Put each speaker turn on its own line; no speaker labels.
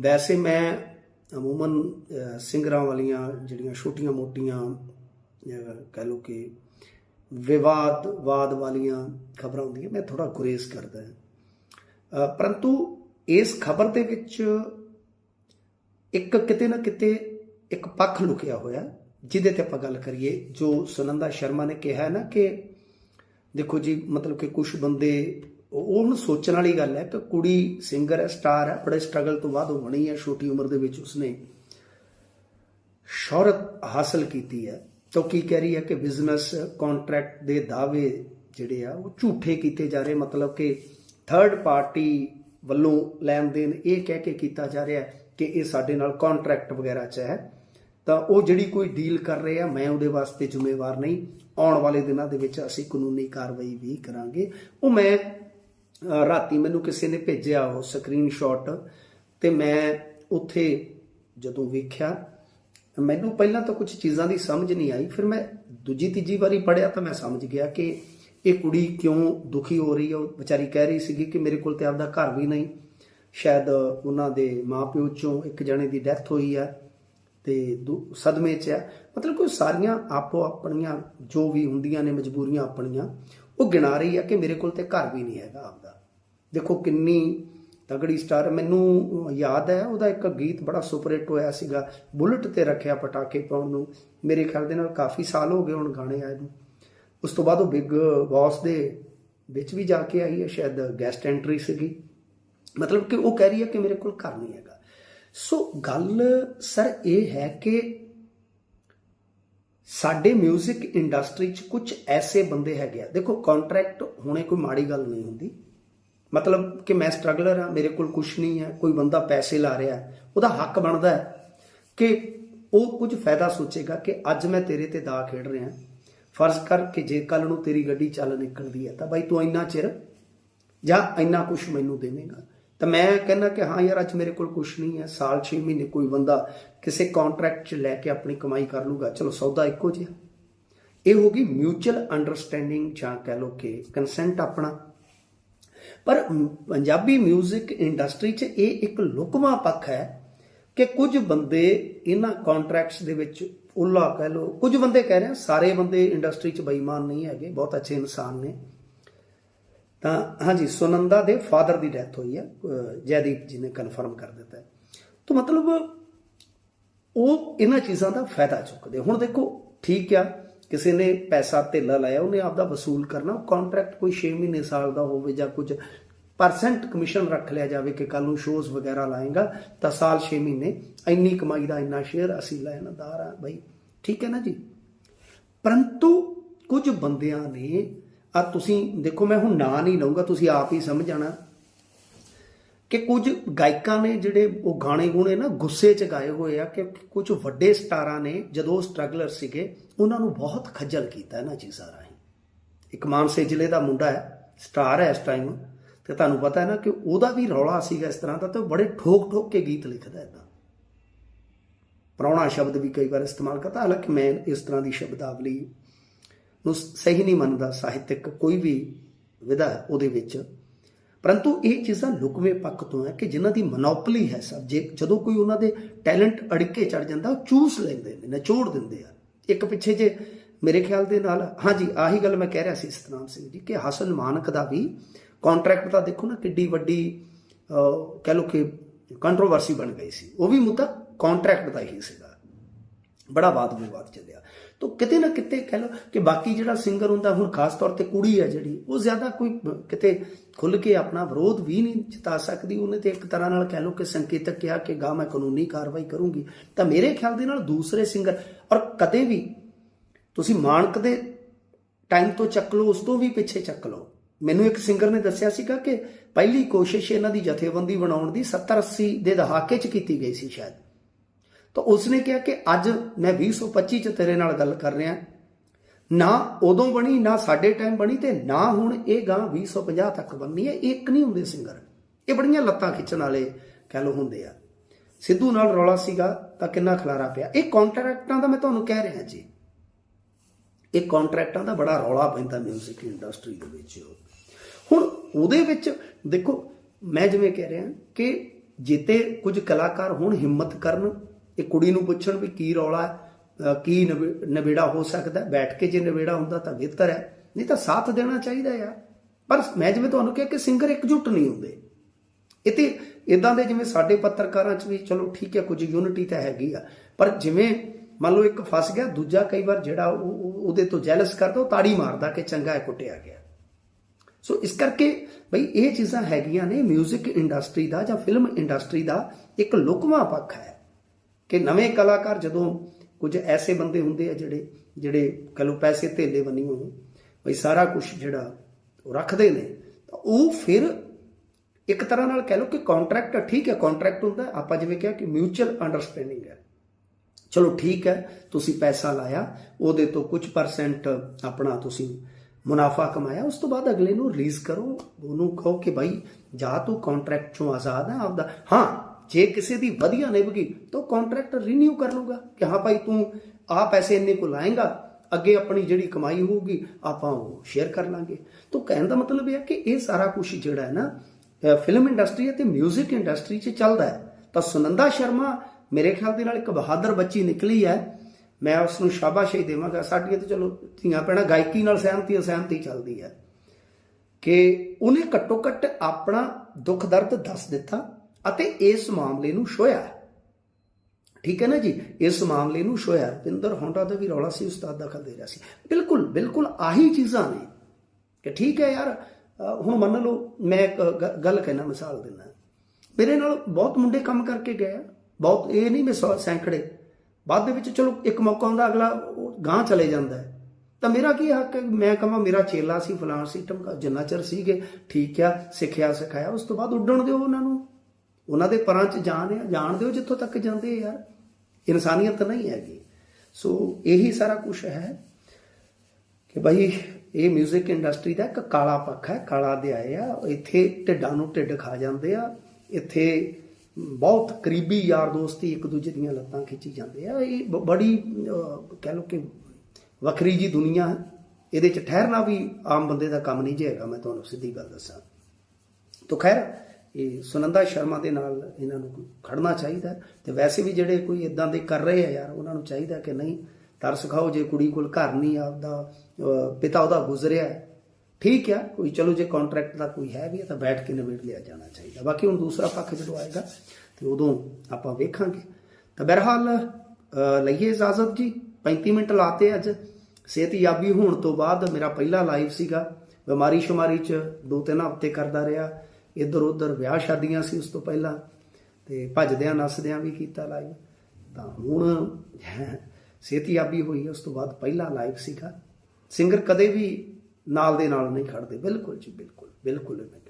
ਵੈਸੇ ਮੈਂ ਅਮੂਮਨ ਸਿੰਗਰਾਂ ਵਾਲੀਆਂ ਜਿਹੜੀਆਂ ਛੋਟੀਆਂ ਮੋਟੀਆਂ ਕਹਿ ਲਓ ਕਿ ਵਿਵਾਦ ਵਾਦ ਵਾਲੀਆਂ ਖਬਰਾਂ ਹੁੰਦੀਆਂ, ਮੈਂ ਥੋੜਾ ਗੁਰੇਜ਼ ਕਰਦਾ ਹਾਂ। ਪਰੰਤੂ ਇਸ ਖਬਰ ਦੇ ਵਿੱਚ ਇੱਕ ਕਿਤੇ ਨਾ ਕਿਤੇ ਇੱਕ ਪੱਖ ਲੁਕਿਆ ਹੋਇਆ, ਜਿਹਦੇ ਤੇ ਆਪਾਂ ਗੱਲ ਕਰੀਏ, ਜੋ ਸੁਨੰਦਾ ਸ਼ਰਮਾ ਨੇ ਕਿਹਾ ਨਾ ਕਿ ਦੇਖੋ ਜੀ, ਮਤਲਬ ਕਿ ਕੁਝ ਬੰਦੇ ਉਹ ਉਹ ਹੁਣ ਸੋਚਣ ਵਾਲੀ ਗੱਲ ਹੈ ਕਿ ਕੁੜੀ ਸਿੰਗਰ ਹੈ ਸਟਾਰ ਹੈ, ਬੜੇ ਸਟਰਗਲ ਤੋਂ ਬਾਅਦ ਉਹ ਬਣੀ ਹੈ, ਛੋਟੀ ਉਮਰ ਦੇ ਵਿੱਚ ਉਸਨੇ ਸ਼ੋਹਰਤ ਹਾਸਲ ਕੀਤੀ ਹੈ। ਤਾਂ ਕੀ ਕਹਿ ਰਹੀ ਹੈ ਕਿ ਬਿਜ਼ਨਸ ਕੰਟਰੈਕਟ ਦੇ ਦਾਅਵੇ ਜਿਹੜੇ ਆ, ਉਹ ਝੂਠੇ ਕੀਤੇ ਜਾ ਰਹੇ, ਮਤਲਬ ਕਿ ਥਰਡ ਪਾਰਟੀ ਵੱਲੋਂ ਲੈਣ ਦੇਣ ਇਹ ਕਹਿ ਕੇ ਕੀਤਾ ਜਾ ਰਿਹਾ ਕਿ ਇਹ ਸਾਡੇ ਨਾਲ ਕੰਟਰੈਕਟ ਵਗੈਰਾ 'ਚ ਹੈ। ਤਾਂ ਉਹ ਜਿਹੜੀ ਕੋਈ ਡੀਲ ਕਰ ਰਹੇ ਆ, ਮੈਂ ਉਹਦੇ ਵਾਸਤੇ ਜ਼ਿੰਮੇਵਾਰ ਨਹੀਂ। ਆਉਣ ਵਾਲੇ ਦਿਨਾਂ ਦੇ ਵਿੱਚ ਅਸੀਂ ਕਾਨੂੰਨੀ ਕਾਰਵਾਈ ਵੀ ਕਰਾਂਗੇ। ਉਹ ਮੈਂ ਰਾਤੀ ਮੈਨੂੰ ਕਿਸੇ ਨੇ ਭੇਜਿਆ ਉਹ ਸਕਰੀਨਸ਼ਾਟ ਤੇ ਮੈਂ ਉੱਥੇ ਜਦੋਂ ਵੇਖਿਆ, ਮੈਨੂੰ ਪਹਿਲਾਂ ਤਾਂ ਕੁਝ ਚੀਜ਼ਾਂ ਦੀ ਸਮਝ ਨਹੀਂ ਆਈ, ਫਿਰ ਮੈਂ ਦੂਜੀ ਤੀਜੀ ਵਾਰੀ ਪੜਿਆ ਤਾਂ ਮੈਂ ਸਮਝ ਗਿਆ ਕਿ ਇਹ ਕੁੜੀ ਕਿਉਂ ਦੁਖੀ ਹੋ ਰਹੀ ਹੈ। ਉਹ ਵਿਚਾਰੀ ਕਹਿ ਰਹੀ ਸੀਗੀ ਕਿ ਮੇਰੇ ਕੋਲ ਤੇ ਆਪਦਾ ਘਰ ਵੀ ਨਹੀਂ, ਸ਼ਾਇਦ ਉਹਨਾਂ ਦੇ ਮਾਪਿਓ ਚੋਂ ਇੱਕ ਜਣੇ ਦੀ ਡੈਥ ਹੋਈ ਹੈ ਤੇ ਦੂ- ਸਦਮੇ 'ਚ ਹੈ। ਮਤਲਬ ਕੋਈ ਸਾਰੀਆਂ ਆਪੋ ਆਪਣੀਆਂ ਜੋ ਵੀ ਹੁੰਦੀਆਂ ਨੇ, ਮਜਬੂਰੀਆਂ ਆਪਣੀਆਂ, ਉਹ ਗਿਣਾ ਰਹੀ ਆ ਕਿ ਮੇਰੇ ਕੋਲ ਤੇ ਘਰ ਵੀ ਨਹੀਂ ਹੈਗਾ ਆਪਦਾ। ਦੇਖੋ ਕਿੰਨੀ ਤਗੜੀ ਸਟਾਰ ਮੈਨੂੰ ਯਾਦ ਹੈ, ਉਹਦਾ ਇੱਕ ਗੀਤ ਬੜਾ ਸੁਪਰ ਹਿੱਟ ਹੋਇਆ ਸੀਗਾ। ਬੁਲਟ ਤੇ ਰੱਖਿਆ ਪਟਾਕੇ ਪਾਉਣ ਨੂੰ। ਮੇਰੇ ਖਿਆਲ ਦੇ ਨਾਲ ਕਾਫੀ ਸਾਲ ਹੋ ਗਏ ਹੁਣ ਗਾਣੇ ਆਏ ਨੂੰ। ਉਸ ਤੋਂ ਬਾਅਦ ਉਹ ਬਿਗ ਬੌਸ ਦੇ ਵਿੱਚ ਵੀ ਜਾ ਕੇ ਆਈ ਹੈ, ਸ਼ਾਇਦ ਗੈਸਟ ਐਂਟਰੀ ਸੀਗੀ। ਮਤਲਬ ਕਿ ਉਹ ਕਹਿ ਰਹੀ ਹੈ ਕਿ ਮੇਰੇ ਕੋਲ ਘਰ ਨਹੀਂ ਹੈਗਾ। ਸੋ ਗੱਲ ਸਰ ਇਹ ਹੈ ਕਿ ਸਾਡੇ 뮤직 ਇੰਡਸਟਰੀ 'ਚ ਕੁਝ ਐਸੇ ਬੰਦੇ ਹੈਗੇ ਆ। ਦੇਖੋ ਕੰਟਰੈਕਟ ਹੋਣੇ ਕੋਈ ਮਾੜੀ ਗੱਲ ਨਹੀਂ ਹੁੰਦੀ। ਮਤਲਬ ਕਿ ਮੈਂ ਸਟਰਗਲਰ ਆ ਮੇਰੇ ਕੋਲ ਕੁਝ ਨਹੀਂ ਹੈ, ਕੋਈ ਬੰਦਾ ਪੈਸੇ ਲਾ ਰਿਹਾ ਉਹਦਾ ਹੱਕ ਬਣਦਾ ਹੈ ਕਿ ਉਹ ਕੁਝ ਫਾਇਦਾ ਸੋਚੇਗਾ ਕਿ ਅੱਜ ਮੈਂ ਤੇਰੇ ਤੇ ਦਾ ਖੇਡ ਰਿਹਾ ਫਰਜ਼ ਕਰ ਕਿ ਜੇ ਕੱਲ ਨੂੰ ਤੇਰੀ ਗੱਡੀ ਚੱਲ ਨਿਕਲਦੀ ਹੈ, ਤਾਂ ਬਾਈ ਤੂੰ ਇੰਨਾ ਚਿਰ ਜਾਂ ਇੰਨਾ ਕੁਝ ਮੈਨੂੰ ਦੇਵੇਂਗਾ। ਤਾਂ ਮੈਂ ਕਹਿੰਦਾ ਕਿ ਹਾਂ ਯਾਰ, ਅੱਜ ਮੇਰੇ ਕੋਲ ਕੁਝ ਨਹੀਂ ਹੈ, ਸਾਲ 6 ਮਹੀਨੇ ਕੋਈ ਬੰਦਾ ਕਿਸੇ ਕੰਟਰੈਕਟ 'ਚ ਲੈ ਕੇ ਆਪਣੀ ਕਮਾਈ ਕਰ ਲੂਗਾ। ਚਲੋ ਸੌਦਾ ਇੱਕੋ ਜਿਹਾ। ਇਹ ਹੋ ਗਈ ਮਿਊਚੁਅਲ ਅੰਡਰਸਟੈਂਡਿੰਗ ਜਾਂ ਕਹਿ ਲੋ ਕਿ ਕੰਸੈਂਟ ਆਪਣਾ। ਪਰ ਪੰਜਾਬੀ 뮤직 ਇੰਡਸਟਰੀ 'ਚ ਇਹ ਇੱਕ ਲੁਕਵਾਂ ਪੱਖ ਹੈ ਕਿ ਕੁਝ ਬੰਦੇ ਇਹਨਾਂ ਕੰਟਰੈਕਟਸ ਦੇ ਵਿੱਚ ਉੱਲਾ ਕਹਿ ਲੋ ਕੁਝ ਬੰਦੇ ਕਹਿ ਰਹੇ ਸਾਰੇ ਬੰਦੇ ਇੰਡਸਟਰੀ 'ਚ ਬੇਈਮਾਨ ਨਹੀਂ ਹੈਗੇ, ਬਹੁਤ ਅੱਛੇ ਇਨਸਾਨ ਨੇ। ਤਾਂ ਹਾਂਜੀ, ਸੁਨੰਦਾ ਦੇ ਫਾਦਰ ਦੀ ਡੈਥ ਹੋਈ ਹੈ ਜੈਦੀਪ ਜੀ ਨੇ ਕਨਫਰਮ ਕਰ ਦਿੱਤਾ ਹੈ। ਤਾਂ ਮਤਲਬ ਉਹ ਇਹਨਾਂ ਚੀਜ਼ਾਂ ਦਾ ਫਾਇਦਾ ਚੁੱਕਦੇ ਹੁਣ ਦੇਖੋ, ਠੀਕ ਆ ਕਿਸੇ ਨੇ ਪੈਸਾ ਧੇਲਾ ਲਾਇਆ, ਉਹਨੇ ਆਪਦਾ ਵਸੂਲ ਕਰਨਾ, ਉਹ ਕੰਟਰੈਕਟ ਕੋਈ 6 ਮਹੀਨੇ ਸਾਲ ਦਾ ਹੋਵੇ ਜਾਂ ਕੁਝ ਪਰਸੈਂਟ ਕਮਿਸ਼ਨ ਰੱਖ ਲਿਆ ਜਾਵੇ ਕਿ ਕੱਲ ਨੂੰ ਸ਼ੋਜ਼ ਵਗੈਰਾ ਲਾਏਗਾ, ਤਾਂ ਸਾਲ 6 ਮਹੀਨੇ, ਇੰਨੀ ਕਮਾਈ ਦਾ ਇੰਨਾ ਸ਼ੇਅਰ ਅਸੀਂ ਲੈਣਦਾਰ ਆ ਬਈ। ਠੀਕ ਹੈ ਨਾ ਜੀ? ਪਰੰਤੂ ਕੁਝ ਬੰਦਿਆਂ ਨੇ, ਆ ਤੁਸੀਂ ਦੇਖੋ, ਮੈਂ ਹੁਣ ਨਾਂ ਨਹੀਂ ਲਊਂਗਾ, ਤੁਸੀਂ ਆਪ ਹੀ ਸਮਝ ਜਾਣਾ। ਕਿ ਕੁਝ ਗਾਇਕਾਂ ਨੇ ਜਿਹੜੇ ਉਹ ਗਾਣੇ ਗੁਣੇ ਨਾ ਗੁੱਸੇ 'ਚ ਗਾਏ ਹੋਏ ਆ ਕਿ ਕੁਝ ਵੱਡੇ ਸਟਾਰਾਂ ਨੇ ਜਦੋਂ ਸਟਰਗਲਰ ਸੀਗੇ, ਉਹਨਾਂ ਨੂੰ ਬਹੁਤ ਖੱਜਲ ਕੀਤਾ ਇਹਨਾਂ ਚੀਜ਼ਾਂ ਰਾਹੀਂ। ਇੱਕ ਮਾਨਸੇ ਜ਼ਿਲ੍ਹੇ ਦਾ ਮੁੰਡਾ ਹੈ, ਸਟਾਰ ਹੈ ਇਸ ਟਾਈਮ ਤੇ ਤੁਹਾਨੂੰ ਪਤਾ ਹੈ ਨਾ ਕਿ ਉਹਦਾ ਵੀ ਰੌਲਾ ਸੀਗਾ ਇਸ ਤਰ੍ਹਾਂ ਦਾ ਤੇ ਉਹ ਬੜੇ ਠੋਕ ਠੋਕ ਕੇ ਗੀਤ ਲਿਖਦਾ ਹੈ ਪ੍ਰਾਹੁਣਾ ਸ਼ਬਦ ਵੀ ਕਈ ਵਾਰ ਇਸਤੇਮਾਲ ਕਰਦਾ, ਹਾਲਾਂਕਿ ਮੈਂ ਇਸ ਤਰ੍ਹਾਂ ਦੀ ਸ਼ਬਦਾਵਲੀ ਨੂੰ ਸਹੀ ਨਹੀਂ ਮੰਨਦਾ, ਸਾਹਿਤਿਕ ਕੋਈ ਵੀ ਵਿਧਾ ਉਹਦੇ ਵਿੱਚ। ਪਰੰਤੂ ਇਹ ਚੀਜ਼ਾਂ ਲੁਕਵੇਂ ਪੱਖ ਤੋਂ ਹੈ ਕਿ ਜਿਨ੍ਹਾਂ ਦੀ ਮੋਨੋਪੋਲੀ ਹੈ ਸਭ ਜੇ ਜਦੋਂ ਕੋਈ ਉਹਨਾਂ ਦੇ ਟੈਲੈਂਟ ਅੜਕੇ ਚੜ ਜਾਂਦਾ, ਉਹ ਚੂਸ ਲੈਂਦੇ ਨੇ, ਨਿਚੋੜ ਦਿੰਦੇ ਆ। ਇੱਕ ਪਿੱਛੇ ਜੇ ਮੇਰੇ ਖਿਆਲ ਦੇ ਨਾਲ ਹਾਂਜੀ ਆਹੀ ਗੱਲ ਮੈਂ ਕਹਿ ਰਿਹਾ ਸੀ ਸਤਨਾਮ ਸਿੰਘ ਜੀ, ਕਿ ਹਸਨ ਮਾਨਕ ਦਾ ਵੀ ਕੰਟਰੈਕਟ ਦਾ ਦੇਖੋ ਨਾ, ਕਿੱਡੀ ਵੱਡੀ ਕਹਿ ਲਓ ਕਿ ਕੰਟਰੋਵਰਸੀ ਬਣ ਗਈ ਸੀ। ਉਹ ਵੀ ਮੁੱਦਾ ਕੰਟਰੈਕਟ ਦਾ ਹੀ ਸੀਗਾ। ਬੜਾ ਵਾਦ ਵਿਵਾਦ ਚੱਲਿਆ। ਤਾਂ ਕਿਤੇ ਨਾ ਕਿਤੇ ਕਹਿ ਲਓ ਕਿ ਬਾਕੀ ਜਿਹੜਾ ਸਿੰਗਰ ਹੁੰਦਾ, ਹੁਣ ਖਾਸ ਤੌਰ ਤੇ ਕੁੜੀ ਹੈ ਜਿਹੜੀ, ਉਹ ਜ਼ਿਆਦਾ ਕੋਈ ਕਿਤੇ ਖੁੱਲ ਕੇ ਆਪਣਾ ਵਿਰੋਧ ਵੀ ਨਹੀਂ ਜਤਾ ਸਕਦੀ। ਉਹਨੇ ਤੇ ਇੱਕ ਤਰ੍ਹਾਂ ਨਾਲ ਕਹਿ ਲਓ ਕਿ ਸੰਕੇਤਕ ਕਿਹਾ ਕਿ ਗਾ, ਮੈਂ ਕਾਨੂੰਨੀ ਕਾਰਵਾਈ ਕਰੂੰਗੀ। ਤਾਂ ਮੇਰੇ ਖਿਆਲ ਦੇ ਨਾਲ ਦੂਸਰੇ ਸਿੰਗਰ ਔਰ ਕਦੇ ਵੀ ਤੁਸੀਂ ਮਾਨਕ ਦੇ ਟਾਈਮ ਤੋਂ ਚੱਕ ਲਓ, ਉਸ ਤੋਂ ਵੀ ਪਿੱਛੇ ਚੱਕ ਲਓ। ਮੈਨੂੰ ਇੱਕ ਸਿੰਗਰ ਨੇ ਦੱਸਿਆ ਸੀਗਾ ਕਿ ਪਹਿਲੀ ਕੋਸ਼ਿਸ਼ ਇਹਨਾਂ ਦੀ ਜਥੇਬੰਦੀ ਬਣਾਉਣ ਦੀ 70 80 ਦੇ ਦਹਾਕੇ 'ਚ ਕੀਤੀ ਗਈ ਸੀ ਸ਼ਾਇਦ। ਤਾਂ ਉਸਨੇ ਕਿਹਾ ਕਿ ਅੱਜ ਮੈਂ 2025 ਚ ਤੇਰੇ ਨਾਲ ਗੱਲ ਕਰ ਰਿਹਾ। ਨਾ ਉਦੋਂ ਬਣੀ, ਨਾ ਸਾਡੇ ਟਾਈਮ ਬਣੀ ਤੇ ਨਾ ਹੁਣ ਇਹ ਗਾਂ 2050 ਤੱਕ ਬਣਨੀ ਹੈ। ਇਹ ਇੱਕ ਨਹੀਂ ਹੁੰਦੇ ਸਿੰਗਰ ਇਹ ਬੜੀਆਂ ਲੱਤਾਂ ਖਿੱਚਣ ਵਾਲੇ ਕਹਿ ਲੋ ਹੁੰਦੇ ਆ। ਸਿੱਧੂ ਨਾਲ ਰੌਲਾ ਸੀਗਾ ਤਾਂ ਕਿੰਨਾ ਖਲਾਰਾ ਪਿਆ। ਇਹ ਕੰਟਰੈਕਟਾਂ ਦਾ ਮੈਂ ਤੁਹਾਨੂੰ ਕਹਿ ਰਿਹਾ ਜੀ। ਇਹ ਕੰਟਰੈਕਟਾਂ ਦਾ ਬੜਾ ਰੌਲਾ ਪੈਂਦਾ 뮤직 ਇੰਡਸਟਰੀ ਦੇ ਵਿੱਚ। ਹੁਣ ਉਹਦੇ ਵਿੱਚ ਦੇਖੋ, ਮੈਂ ਜਿਵੇਂ ਕਹਿ ਰਿਹਾ ਕਿ ਜਿੱਤੇ ਕੁਝ ਕਲਾਕਾਰ ਹੁਣ ਹਿੰਮਤ ਕਰਨ ਇਹ ਕੁੜੀ ਨੂੰ ਪੁੱਛਣ ਵੀ ਕੀ ਰੌਲਾ ਕੀ ਨਵੇ- ਨਵੇੜਾ ਹੋ ਸਕਦਾ ਬੈਠ ਕੇ ਜੇ ਨਵੇੜਾ ਹੁੰਦਾ ਤਾਂ ਬਿਹਤਰ ਹੈ। ਨਹੀਂ ਤਾਂ ਸਾਥ ਦੇਣਾ ਚਾਹੀਦਾ ਯਾਰ। ਪਰ ਮੈਂ ਜਿਵੇਂ ਤੁਹਾਨੂੰ ਕਿਹਾ ਕਿ ਸਿੰਗਰ ਇਕਜੁੱਟ ਨਹੀਂ ਹੁੰਦੇ। ਇਹ ਤੇ ਇਦਾਂ ਦੇ ਜਿਵੇਂ ਸਾਡੇ ਪੱਤਰਕਾਰਾਂ 'ਚ ਵੀ ਚਲੋ ਠੀਕ ਹੈ, ਕੁਝ ਯੂਨਿਟੀ ਤਾਂ ਹੈਗੀ ਆ। ਪਰ ਜਿਵੇਂ ਮੰਨ ਲਓ ਇੱਕ ਫਸ ਗਿਆ, ਦੂਜਾ ਕਈ ਵਾਰ ਜਿਹੜਾ ਉਹ- ਉਹਦੇ ਤੋਂ ਜੈਲਸ ਕਰਦਾ, ਉਹ ਤਾੜੀ ਮਾਰਦਾ ਕਿ ਚੰਗਾ ਹੈ, ਕੁੱਟਿਆ ਗਿਆ। ਸੋ ਇਸ ਕਰਕੇ ਬਈ ਇਹ ਚੀਜ਼ਾਂ ਹੈਗੀਆਂ ਨੇ। 뮤직 ਇੰਡਸਟਰੀ ਦਾ ਜਾਂ ਫਿਲਮ ਇੰਡਸਟਰੀ ਦਾ ਇੱਕ ਲੁਕਵਾਂ ਪੱਖ ਹੈ। ਕਿ ਨਵੇਂ ਕਲਾਕਾਰ ਜਦੋਂ ਕੁਝ ਐਸੇ ਬੰਦੇ ਹੁੰਦੇ ਆ ਜਿਹੜੇ ਜਿਹੜੇ ਕਹ ਲਓ ਪੈਸੇ ਧੇਲੇ ਬਣੀ ਹੋ ਬਈ ਸਾਰਾ ਕੁਝ ਜਿਹੜਾ ਉਹ ਰੱਖਦੇ ਨੇ, ਤਾਂ ਉਹ ਫਿਰ ਇੱਕ ਤਰ੍ਹਾਂ ਨਾਲ ਕਹਿ ਲਓ ਕਿ ਕੰਟਰੈਕਟ ਠੀਕ ਹੈ ਕੰਟਰੈਕਟ ਹੁੰਦਾ, ਆਪਾਂ ਜਿਵੇਂ ਕਿਹਾ ਕਿ ਮਿਊਚੁਅਲ ਅੰਡਰਸਟੈਂਡਿੰਗ ਹੈ। ਚਲੋ ਠੀਕ ਹੈ, ਤੁਸੀਂ ਪੈਸਾ ਲਾਇਆ, ਉਹਦੇ ਤੋਂ ਕੁਝ ਪਰਸੈਂਟ ਆਪਣਾ ਤੁਸੀਂ ਮੁਨਾਫਾ ਕਮਾਇਆ, ਉਸ ਤੋਂ ਬਾਅਦ ਅਗਲੇ ਨੂੰ ਰਿਲੀਜ਼ ਕਰੋ, ਉਹਨੂੰ ਕਹੋ ਕਿ ਭਾਈ ਜਾ ਤੂੰ ਕੰਟਰੈਕਟ ਚੋਂ ਆਜ਼ਾਦ ਹੈ, ਆਪਦਾ, ਹਾਂ ਜੇ ਕਿਸੇ ਦੀ ਵਧੀਆ ਨਿਭਗੀ ਤਾਂ ਕੰਟਰੈਕਟ ਰੀਨਿਊ ਕਰ ਲੂਗਾ ਕਿ ਹਾਂ ਭਾਈ ਤੂੰ ਆ ਪੈਸੇ ਇੰਨੇ ਕੋ ਲਾਏਗਾ, ਅੱਗੇ ਆਪਣੀ ਜਿਹੜੀ ਕਮਾਈ ਹੋਊਗੀ, ਆਪਾਂ ਉਹ ਸ਼ੇਅਰ ਕਰ ਲਾਂਗੇ। ਤਾਂ ਕਹਿਣ ਦਾ ਮਤਲਬ ਇਹ ਹੈ ਕਿ ਇਹ ਸਾਰਾ ਕੁਝ ਜਿਹੜਾ ਹੈ ਨਾ ਫਿਲਮ ਇੰਡਸਟਰੀ ਅਤੇ 뮤직 ਇੰਡਸਟਰੀ 'ਚ ਚੱਲਦਾ ਹੈ। ਤਾਂ ਸੁਨੰਦਾ ਸ਼ਰਮਾ ਮੇਰੇ ਖਿਆਲ ਦੇ ਨਾਲ ਇੱਕ ਬਹਾਦਰ ਬੱਚੀ ਨਿਕਲੀ ਹੈ। ਮੈਂ ਉਸ ਨੂੰ ਸ਼ਾਬਾਸ਼ ਹੀ ਦੇਵਾਂਗਾ। ਸਾਡੀਆਂ ਤੇ ਚਲੋ ਧੀਆਂ ਪੈਣਾ ਗਾਇਕੀ ਨਾਲ ਸਹਿਮਤੀ, ਅਸਹਿਮਤੀ ਚੱਲਦੀ ਹੈ ਕਿ ਉਹਨੇ ਘੱਟੋ ਘੱਟ ਆਪਣਾ ਦੁੱਖ ਦਰਦ ਦੱਸ ਦਿੱਤਾ। ਅਤੇ ਇਸ ਮਾਮਲੇ ਨੂੰ ਛੋਇਆ ਠੀਕ ਹੈ ਨਾ ਜੀ? ਇਸ ਮਾਮਲੇ ਨੂੰ ਛੋਇਆ ਪਿੰਦਰ ਹੋਂਡਾ ਦਾ ਵੀ ਰੌਲਾ ਸੀ, ਉਸਤਾਦ ਦਖਲ ਦੇ ਰਿਹਾ ਸੀ। ਬਿਲਕੁਲ ਬਿਲਕੁਲ ਆਹੀ ਚੀਜ਼ਾਂ ਨੇ। ਕਿ ਠੀਕ ਹੈ ਯਾਰ ਹੁਣ ਮੰਨ ਲਓ, ਮੈਂ ਇੱਕ ਗੱਲ ਕਹਿਣਾ ਮਿਸਾਲ ਦਿੰਦਾ। ਮੇਰੇ ਨਾਲ ਬਹੁਤ ਮੁੰਡੇ ਕੰਮ ਕਰਕੇ ਗਏ ਬਹੁਤ, ਇਹ ਨਹੀਂ ਮੈਂ ਸੌ- ਸੈਂਕੜੇ। ਬਾਅਦ ਦੇ ਵਿੱਚ ਚਲੋ, ਇੱਕ ਮੌਕਾ ਹੁੰਦਾ, ਅਗਲਾ ਉਹ ਗਾਂਹ ਚਲੇ ਜਾਂਦਾ ਹੈ। ਤਾਂ ਮੇਰਾ ਕੀ ਹੱਕ ਹੈ? ਮੈਂ ਕਹਾਂ, ਮੇਰਾ ਚੇਲਾ ਸੀ, ਫਲਾਣ ਸੀ, ਟਮਕਾ ਜਿੰਨਾ ਚਿਰ ਸੀਗੇ, ਠੀਕ ਆ ਸਿੱਖਿਆ ਸਿਖਾਇਆ ਉਸ ਤੋਂ ਬਾਅਦ ਉੱਡਣ ਦਿਓ ਉਹਨਾਂ ਨੂੰ। ਉਹਨਾਂ ਦੇ ਪਰਾਂ 'ਚ ਜਾਣ ਆ, ਜਾਣ ਦਿਓ ਜਿੱਥੋਂ ਤੱਕ ਜਾਂਦੇ ਆ ਯਾਰ। ਇਨਸਾਨੀਅਤ ਨਹੀਂ ਹੈਗੀ। ਸੋ ਇਹੀ ਸਾਰਾ ਕੁਝ ਹੈ ਕਿ ਭਾਈ ਇਹ 뮤직 ਇੰਡਸਟਰੀ ਦਾ ਇੱਕ ਕਾਲਾ ਪੱਖ ਹੈ, ਕਾਲਾ ਅਧਿਆਇ ਆ। ਇੱਥੇ ਢਿੱਡਾਂ ਨੂੰ ਢਿੱਡ ਖਾ ਜਾਂਦੇ ਆ। ਇੱਥੇ ਬਹੁਤ ਕਰੀਬੀ ਯਾਰ ਦੋਸਤੀ ਇੱਕ ਦੂਜੇ ਦੀਆਂ ਲੱਤਾਂ ਖਿੱਚੀ ਜਾਂਦੇ ਆ। ਇਹ ਬੜੀ ਕਹਿ ਲਓ ਕਿ ਵੱਖਰੀ ਜੀ ਦੁਨੀਆ ਹੈ। ਇਹਦੇ ਚ ਠਹਿਰਨਾ ਵੀ ਆਮ ਬੰਦੇ ਦਾ ਕੰਮ ਨਹੀਂ ਜੇਗਾ ਮੈਂ ਤੁਹਾਨੂੰ ਸਿੱਧੀ ਗੱਲ ਦੱਸਾਂ। ਤੋ ਖੈਰ ਇਹ ਸੁਨੰਦਾ ਸ਼ਰਮਾ ਦੇ ਨਾਲ ਇਹਨਾਂ ਨੂੰ ਖੜਨਾ ਚਾਹੀਦਾ ਹੈ। ਤੇ ਵੈਸੇ ਵੀ ਜਿਹੜੇ ਕੋਈ ਇਦਾਂ ਦੇ ਕਰ ਰਹੇ ਆ ਯਾਰ, ਉਹਨਾਂ ਨੂੰ ਚਾਹੀਦਾ ਕਿ ਨਹੀਂ, ਤਰਸ ਖਾਓ, ਜੇ ਕੁੜੀ ਕੋਲ ਘਰ ਨਹੀਂ ਆਪਦਾ ਪਿਤਾ ਉਹਦਾ ਗੁਜ਼ਰਿਆ ਠੀਕ ਆ, ਕੋਈ ਚਲੋ ਜੇ ਕੰਟਰੈਕਟ ਦਾ ਕੋਈ ਹੈ ਵੀ ਹੈ ਤਾਂ ਬੈਠ ਕੇ ਨਿਬੇੜ ਲਿਆ ਜਾਣਾ ਚਾਹੀਦਾ। ਬਾਕੀ ਹੁਣ ਦੂਸਰਾ ਪੱਖ ਜਦੋਂ ਆਏਗਾ, ਤੇ ਉਦੋਂ ਆਪਾਂ ਵੇਖਾਂਗੇ। ਤਾਂ ਬਹਰਹਾਲ ਲਈਏ ਇਜਾਜ਼ਤ ਜੀ 35 ਮਿੰਟ ਲਾਤੇ ਅੱਜ। ਸਿਹਤਯਾਬੀ ਹੋਣ ਤੋਂ ਬਾਅਦ ਮੇਰਾ ਪਹਿਲਾ ਲਾਈਵ ਸੀਗਾ। ਬਿਮਾਰੀ ਸ਼ੁਮਾਰੀ ਚ ਦੋ ਤਿੰਨ ਹਫ਼ਤੇ ਕਰਦਾ ਰਿਹਾ। ਇੱਧਰ ਉੱਧਰ ਵਿਆਹ ਸ਼ਾਦੀਆਂ ਸੀ ਉਸ ਤੋਂ ਪਹਿਲਾਂ ਤੇ ਭੱਜਦਿਆਂ ਨੱਸਦਿਆਂ ਵੀ ਕੀਤਾ ਲਾਈਵ ਤਾਂ ਹੁਣ ਸਿਹਤਯਾਬੀ ਹੋਈ ਉਸ ਤੋਂ ਬਾਅਦ ਪਹਿਲਾ ਲਾਈਵ ਸੀਗਾ। ਸਿੰਗਰ ਕਦੇ ਵੀ ਨਾਲ ਦੇ ਨਾਲ ਨਹੀਂ ਖੜਦੇ। ਬਿਲਕੁਲ ਜੀ, ਬਿਲਕੁਲ ਬਿਲਕੁਲ ਨਹੀਂ।